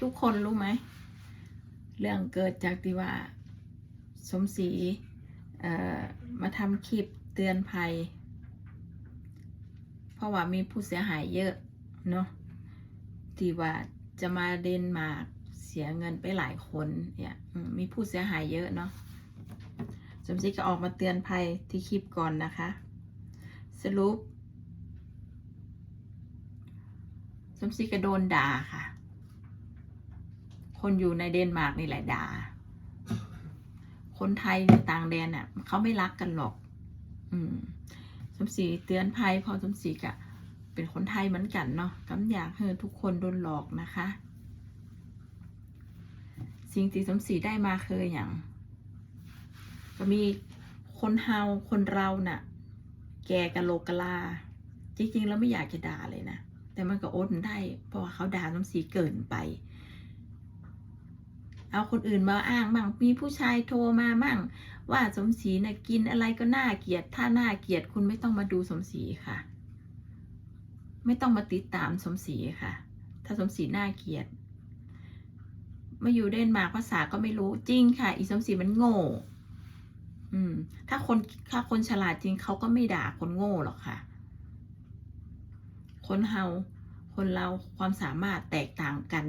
ทุกคนรู้ไหม เรื่องเกิดจากที่ว่า สมศรีเอ่อมาทำคลิปเตือนภัย เพราะว่ามีผู้เสียหายเยอะเนาะที่ว่าจะมาเดนมาร์กเสียเงินไปหลายคนเนี่ยมีผู้เสียหายเยอะเนาะสมศรีก็ออกมาเตือนภัยที่คลิปก่อนนะคะ สรุป สมศรีก็โดนด่าค่ะ คนอยู่ในเดนมาร์กนี่แหละด่า คนไทยในต่างแดนอะเขาไม่รักกันหรอก อืม สมศรีเตือนภัยเพอสมศรีกะเป็นคนไทยเหมือนกันเนาะกำอยากให้ทุกคนโดนหลอกนะคะ สิ่งที่สมศรีได้มาคืออย่าง ก็มีคนเฮาคนเราน่ะ แกกะโลกะลา จริงๆ แล้วไม่อยากจะด่าเลยนะ แต่มันก็อดได้ เพราะว่าเขาด่าสมศรีเกินไป เอาคนอื่นมาอ้างมั่งมีผู้ชายโทรมามั่งว่าสมศรีนะ่ะกินอะไรก็น่าเกลียด ถ้าน่าเกลียดคุณไม่ต้องมาดูสมศรีค่ะ ไม่ต้องมาติดตามสมศรีค่ะ ถ้าสมศรีน่าเกลียดมาอยู่เดนมาร์กภาษาก็ไม่รู้จริงค่ะ อีสมศรีมันโง่อืม ถ้าคนถ้าคนฉลาดจริงเขาก็ไม่ด่าคนโง่หรอกค่ะ คนเฮาคนเราความสามารถแตกต่างกัน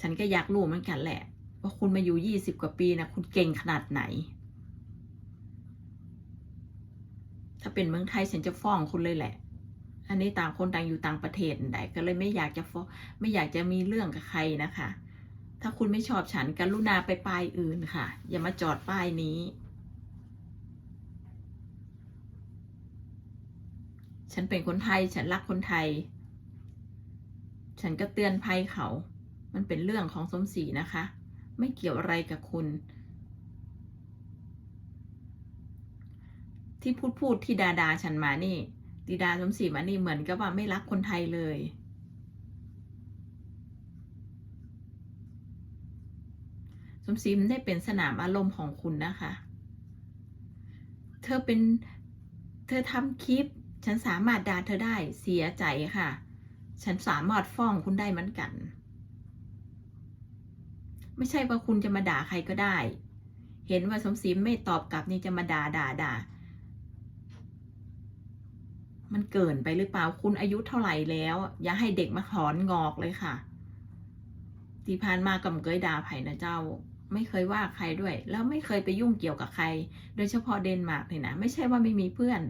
ฉันก็อยากรู้เหมือนกันแหละ ว่าคุณมาอยู่ยี่สิบกว่าปีนะคุณเก่งขนาดไหน ถ้าเป็นเมืองไทยฉันจะฟ้องคุณเลยแหละ อันนี้ต่างคนต่างอยู่ต่างประเทศไหนก็เลยไม่อยากจะฟ้องไม่อยากจะมีเรื่องกับใครนะคะ ถ้าคุณไม่ชอบฉันกรุณาไปป้ายอื่นค่ะ อย่ามาจอดป้ายนี้ฉันเป็นคนไทย ฉันรักคนไทย ฉันก็เตือนภัยเขา มันเป็นเรื่องของสมศรีนะคะ ไม่เกี่ยวอะไรกับคุณ ที่พูดพูดที่ดาดาฉันมานี่ดีดาสมศรีมานี่เหมือนกับว่าไม่รักคนไทยเลยสมศรีมันได้เป็นสนามอารมณ์ของคุณนะคะ เธอเป็น เธอทำคลิป ฉันสามารถด่าเธอได้เสียใจค่ะ ฉันสามารถฟ้องคุณได้เหมือนกัน ไม่ใช่ว่าคุณจะมาด่าใครก็ได้ เห็นว่าสมศรีไม่ตอบกลับนี่จะมาด่าด่าด่า มันเกินไปหรือเปล่าคุณอายุเท่าไหร่แล้ว อย่าให้เด็กมาถอนงอกเลยค่ะ ที่ผ่านมากับเกยด่าไผ่นะเจ้า ไม่เคยว่าใครด้วย แล้วไม่เคยไปยุ่งเกี่ยวกับใคร โดยเฉพาะเดนมาร์กเนี่ยนะไม่ใช่ว่าไม่มีเพื่อน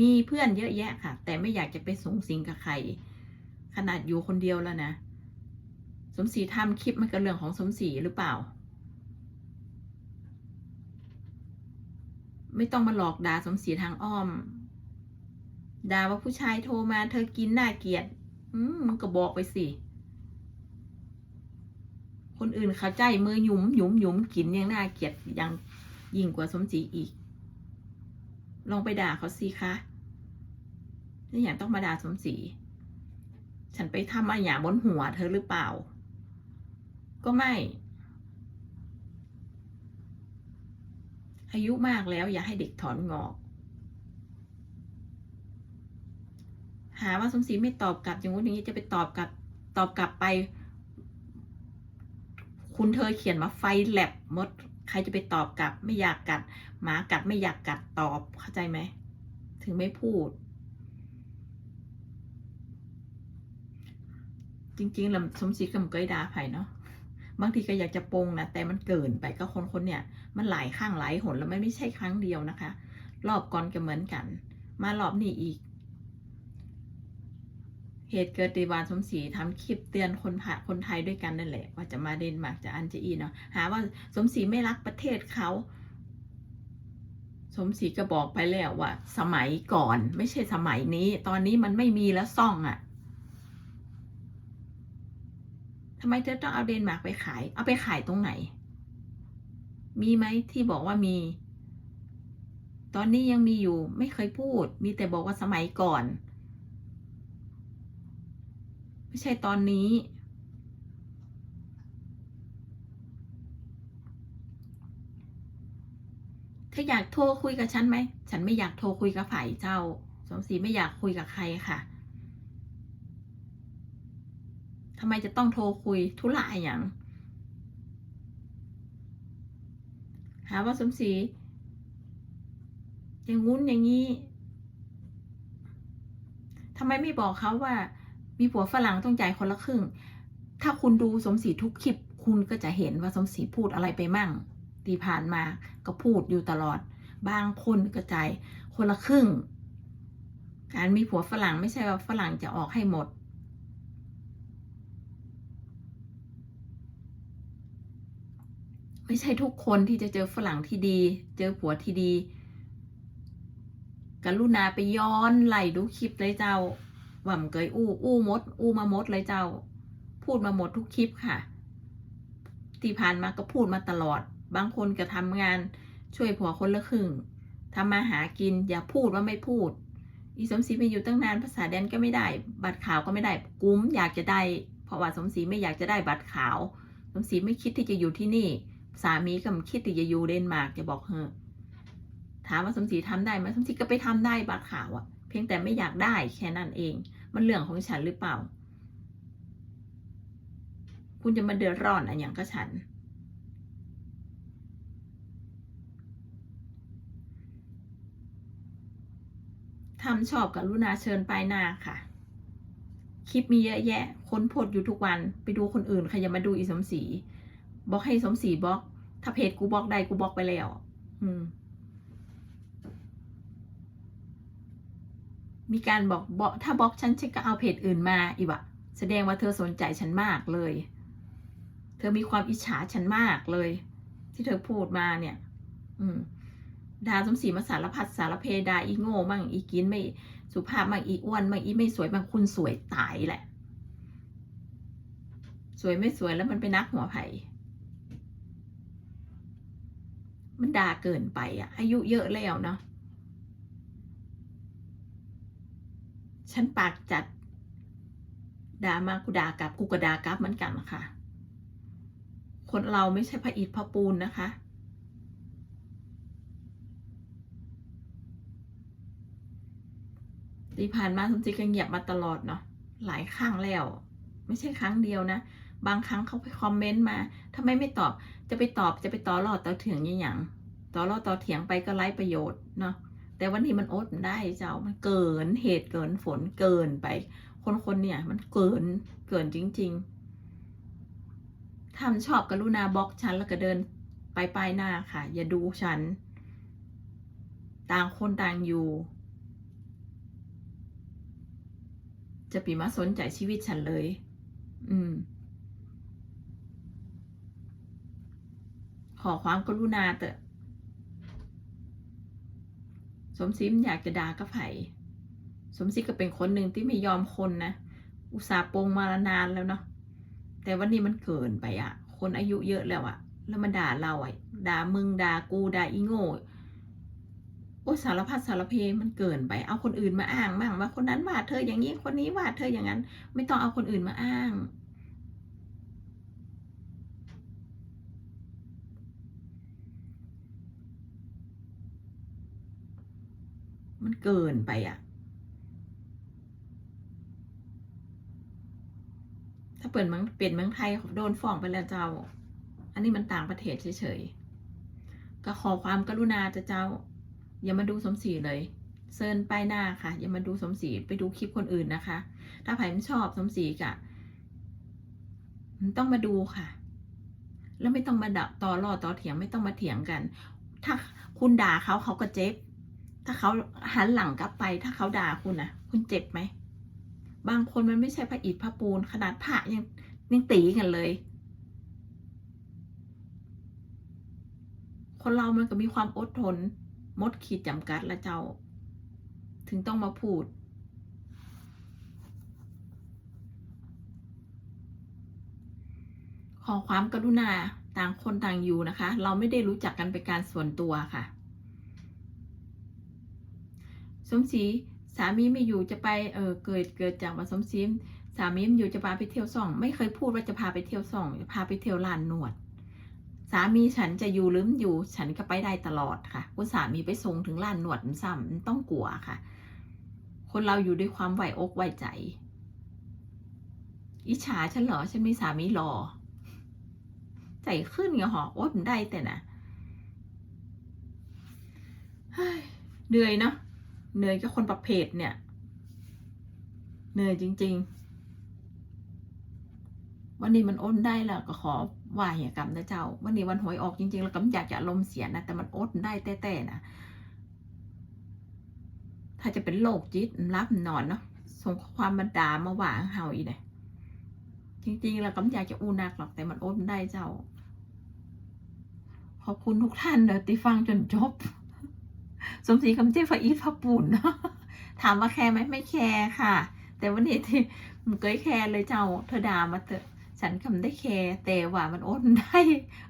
มีเพื่อนเยอะแยะค่ะ แต่ไม่อยากจะไปสูงสิงกับใคร ขนาดอยู่คนเดียวแล้วนะ สมศรีทำคลิปมันก็เรื่องของสมศรีหรือเปล่า ไม่ต้องมาหลอกด่าสมศรีทางอ้อมด่าว่าผู้ชายโทรมาเธอกินน่าเกลียดอืมมันก็บอกไปสิคนอื่นเข้าใจมือหยุมหยุมหยุมกินยังน่าเกลียดยังยิ่งกว่าสมศรีอีก ลองไปด่าเขาสิคะนี่อย่างต้องมาด่าสมศรีฉันไปทำอะไรอย่าบนหัวเธอหรือเปล่า ก็ไม่ อายุมากแล้วอย่าให้เด็กถอนงอก หาว่าสมศรีไม่ตอบกลับอย่างงู้นอย่างนี้จะไปตอบกลับตอบกลับไป คุณเธอเขียนมาไฟแลบมด ใครจะไปตอบกลับ ไม่อยากกัด หมากัดไม่อยากกัดตอบเข้าใจไหม ถึงไม่พูดจริงๆล้วสมศรีกับเกยดาไผ่เนาะ บางทีก็อยากจะโปงนะแต่มันเกินไปก็คนคนเนี่ย มันหลายข้างหลายหนแล้วมันไม่ใช่ครั้งเดียวนะคะ รอบก่อนก็เหมือนกัน มารอบนี้อีก เหตุเกิดในวานสมศรีทำคลิปเตือนคนผ่าคนไทยด้วยกันนั่นแหละ ว่าจะมาเดนมาร์กจะอันจะอีเนาะหาว่าสมศรีไม่รักประเทศเขาสมศรีก็บอกไปแล้วว่า สมัยก่อนไม่ใช่สมัยนี้ ตอนนี้มันไม่มีแล้วซ่องอะ่ะ ทำไมเธอต้องเอาเดนมาร์กไปขาย เอาไปขายตรงไหน มีไหมที่บอกว่ามี ตอนนี้ยังมีอยู่ไม่เคยพูด มีแต่บอกว่าสมัยก่อน ไม่ใช่ตอนนี้ ถ้าอยากโทรคุยกับฉันไหม ฉันไม่อยากโทรคุยกับฝ่ายเจ้า สมศรีไม่อยากคุยกับใครค่ะ ทำไมจะต้องโทรคุยธุระอย่างหาว่าสมศรีอย่างงุ้นอย่างนี้ทำไมไม่บอกเขาว่า มีผัวฝรั่งต้องจ่ายคนละครึ่ง ถ้าคุณดูสมศรีทุกคลิป คุณก็จะเห็นว่าสมศรีพูดอะไรไปมั่งตีผ่านมาก็พูดอยู่ตลอด บางคนก็จ่ายคนละครึ่ง การมีผัวฝรั่งไม่ใช่ว่าฝรั่งจะออกให้หมด ไม่ใช่ทุกคนที่จะเจอฝรั่งที่ดี เจอผัวที่ดี กรุณาไปย้อนไหลดูคลิปเลยเจ้าหว่ามันเกยอู้อู้มด อู้มามดเลยเจ้า พูดมาหมดทุกคลิปค่ะ ที่ผ่านมาก็พูดมาตลอด บางคนก็ทำงานช่วยผัวคนละครึ่งทำมาหากินอย่าพูดว่าไม่พูด อีสมศรีไปอยู่ตั้งนานภาษาแดนก็ไม่ได้ บัตรขาวก็ไม่ได้ กุ้มอยากจะได้ เพราะว่าสมศรีไม่อยากจะได้บัตรขาว สมศรีไม่คิดที่จะอยู่ที่นี่ สามีก็ไม่คิดที่จะอยู่เดนมาร์กจะบอกเฮอถามว่าสมศรีทำได้ไหมสมศรีก็ไปทำได้บัตรขาวอะเพียงแต่ไม่อยากได้แค่นั้นเอง มันเรื่องของฉันหรือเปล่า คุณจะมาเดือดร้อนอะไรอย่างก็ฉัน ทำชอบกับลุนาเชิญไปหน้าค่ะ คลิปมีเยอะแยะ คนโพดอยู่ทุกวัน ไปดูคนอื่นใครจะมาดูอีสมศรี บล็อกให้สมศรีบล็อก ถ้าเพจกูบล็อกได้กูบล็อกไปแล้ว อืม มีการบอกบอกถ้าบล็อกฉันฉันก็เอาเพจอื่นมาอีวะแสดงว่าเธอสนใจฉันมากเลย เธอมีความอิจฉาฉันมากเลย ที่เธอพูดมาเนี่ย อืมดาสมศรีมาสารพัดสารเพดาอีโง่มั่งอีกินไม่สุภาพมั่งอีอ้วนมั่งอีไม่สวยบางคุณสวยตายแหละ สวยไม่สวยแล้วมันไปนักหัวไผ่ มันด่าเกินไปอะอายุเยอะแล้วเนาะฉันปากจัดด่ามากูด่ากลับกูก็ด่ากลับเหมือนกันค่ะ คนเราไม่ใช่พระอิฐพระปูนนะคะ ที่ผ่านมาสมจิก็เงียบมาตลอดเนาะหลายครั้งแล้ว ไม่ใช่ครั้งเดียวนะ บางครั้งเขาไปคอมเมนต์มาทำไมไม่ตอบจะไปตอบจะไปต่อรอดต่อเถียงย่างอย่างต่อรอดต่อเถียงไปก็ไร้ประโยชน์เนาะแต่วันนี้มันอดได้เจ้ามันเกินเหตุเกินฝนเกินไป คนคนเนี่ยมันเกินเกินจริง ๆทำชอบกรุณาบล็อกฉันแล้วก็เดินไปปลายหน้าค่ะ อย่าดูฉัน ต่างคนต่างอยู่ จะปีมาสนใจชีวิตฉันเลย อืม ขอความกรุณาเถอะ สมศรีมันอยากจะด่ากับไผ่สมศรีก็เป็นคนหนึ่งที่ไม่ยอมคนนะ อุตส่าห์ปรงมานานแล้วเนาะ แต่วันนี้มันเกินไปอะคนอายุเยอะแล้วอะแล้วมันด่าเราอะด่ามึงด่ากูด่าอีโง่โอ้สารพัดสารเพมันเกินไป เอาคนอื่นมาอ้างมั่งว่าคนนั้นว่าเธออย่างนี้ คนนี้ว่าเธออย่างนั้น ไม่ต้องเอาคนอื่นมาอ้าง มันเกินไปอะ ถ้าเปิดเมืองเปลี่ยนเมืองไทยโดนฟ้องไปแล้วเจ้า อันนี้มันต่างประเทศเฉยๆ ก็ขอความกรุณาจะเจ้า อย่ามาดูสมศรีเลยเซินไปหน้าค่ะ อย่ามาดูสมศรีไปดูคลิปคนอื่นนะคะ ถ้าใครไม่ชอบสมศรีกะมันต้องมาดูค่ะ แล้วไม่ต้องมาดับต่อรอต่อเถียงไม่ต้องมาเถียงกัน ถ้าคุณด่าเขาเขาก็เจ็บ ถ้าเขาหันหลังกลับไป ถ้าเขาด่าคุณนะคุณเจ็บไหม บางคนมันไม่ใช่พระอิฐพระปูน ขนาดพระยังยังตีกันเลย คนเรามันก็มีความอดทน มดขีดจำกัดละเจ้า ถึงต้องมาพูดขอความกรุณาต่างคนต่างอยู่นะคะ เราไม่ได้รู้จักกันเป็นการส่วนตัวค่ะ สมศรีสามีไม่อยู่จะไปเออเกิดเกิดจากว่าสมศรีสามีไม่อยู่จะพาไปเที่ยวซ่อง ไม่เคยพูดว่าจะพาไปเที่ยวซ่องจะพาไปเที่ยวลานนวด สามีฉันจะอยู่หรือไม่อยู่ ฉันก็ไปได้ตลอดค่ะคุณสามีไปส่งถึงลานนวดซ้ำมันต้องกลัวค่ะ คนเราอยู่ด้วยความไหวอกไหวใจ อิจฉาฉันเหรอ ฉันมีสามีหล่อใจขึ้นไงหรอโอ๊ยมันได้แต่นะเหนื่อยเนาะ เหนื่อยกับคนประเภทเนี่ย เหนื่อยจริง ๆ วันนี้มันอ้นได้แล้วก็ขอไหวอย่ากรรมนะเจ้า วันนี้วันหวยออกจริง ๆ แล้วก็อยากจะอารมณ์เสียนะแต่มันอ้นได้แต่ๆนะถ้าจะเป็นโรคจิตรับนอนเนาะส่งความมาด่ามาหวางเฮาอีเนี่ยจริงๆ แล้วก็อยากจะอูนักหรอกแต่มันอดไม่ได้เจ้า ขอบคุณทุกท่านเลยที่ฟังจนจบ สมศรีคำเจ้าฟาอีทพระปุ่นเนาะถามว่าแคร์ไหมไม่แคร์ค่ะ แต่วันนี้ที่มันเกยแคร์เลยเจ้าเธอด่ามาเถอะฉันคำได้แคร์แต่ว่ามันอดไม่ได้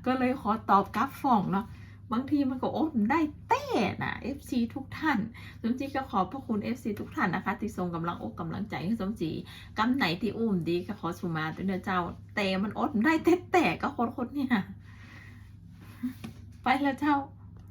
ก็เลยขอตอบกลับฟองเนาะบางทีมันก็อดไม่ได้แต่นะ FC ทุกท่านสมจีก็ขอบพระคุณ FC ทุกท่านนะคะที่ส่งกำลังอกกำลังใจให้สมจีกำไหนที่อุ้มดีก็ขอสุมาตัวเนื้อเจ้า แต่มันอดได้แต่แต่ก็คนคนเนี่ยไปแล้วเจ้า